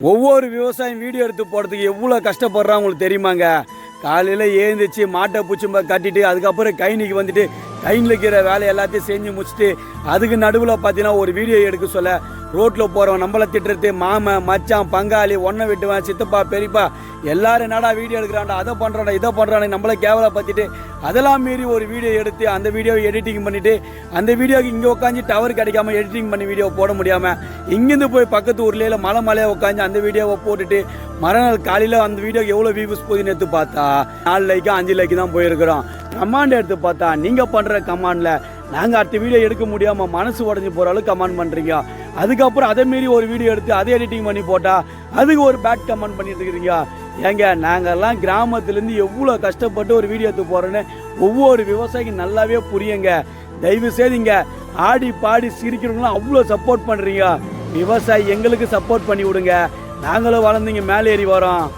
ஒவ்வொரு விவசாயம் வீடியோ எடுத்து போகிறதுக்கு எவ்வளோ கஷ்டப்படுறாங்க உங்களுக்கு தெரியுமாங்க? காலையில் ஏந்திரிச்சு மாட்டை பூச்சிம்ப கட்டிட்டு அதுக்கப்புறம் கைனிக்கு வந்துட்டு கைனில் இருக்கிற வேலை எல்லாத்தையும் செஞ்சு முடிச்சுட்டு அதுக்கு நடுவில் பார்த்தீங்கன்னா ஒரு வீடியோ எடுக்க சொல்ல ரோட்டில் போகிறவன் நம்மளை திட்டுறது மாமன் மச்சான் பங்காளி ஒன்றை விட்டுவன் சித்தப்பா பெரியப்பா எல்லாரும் என்னடா வீடியோ எடுக்கிறான்டா அதை பண்ணுறான்டா இதை பண்ணுறானே நம்மளை கேவலை பார்த்துட்டு அதெல்லாம் மீறி ஒரு வீடியோ எடுத்து அந்த வீடியோவை எடிட்டிங் பண்ணிவிட்டு அந்த வீடியோக்கு இங்கே உட்காந்து டவர் கிடைக்காம எடிட்டிங் பண்ணி வீடியோ போட முடியாமல் இங்கேருந்து போய் பக்கத்து ஊர்லேயே இல்லை மலை மலையாக உட்காந்து அந்த வீடியோவை போட்டுட்டு மறுநாள் காலையில் அந்த வீடியோக்கு எவ்வளோ வியூஸ் போகுதுன்னு எடுத்து பார்த்தா நாலு லைக்கு அஞ்சு லைக்கு தான் போயிருக்கிறோம். கமாண்ட் எடுத்து பார்த்தா நீங்கள் பண்ணுற கமாண்டில் நாங்கள் அடுத்த வீடியோ எடுக்க முடியாமல் மனசு உடஞ்சி போகிற அளவுக்கு கமெண்ட் பண்ணுறீங்க அதுக்கப்புறம் அதை மீறி ஒரு வீடியோ எடுத்து அதை எடிட்டிங் பண்ணி போட்டால் அதுக்கு ஒரு பேட் கமெண்ட் பண்ணிட்டு இருக்கிறீங்க ஏங்க நாங்கள்லாம் கிராமத்துலேருந்து எவ்வளோ கஷ்டப்பட்டு ஒரு வீடியோ எடுத்து போகிறோன்னு ஒவ்வொரு விவசாயிக்கும் நல்லாவே புரியுங்க. தயவு செய்துங்க ஆடி பாடி சிரிக்கிறவங்களாம் அவ்வளோ சப்போர்ட் பண்ணுறீங்க விவசாயி எங்களுக்கு சப்போர்ட் பண்ணி விடுங்க. நாங்களும் வளர்ந்தீங்க மேலே ஏறி வரோம்.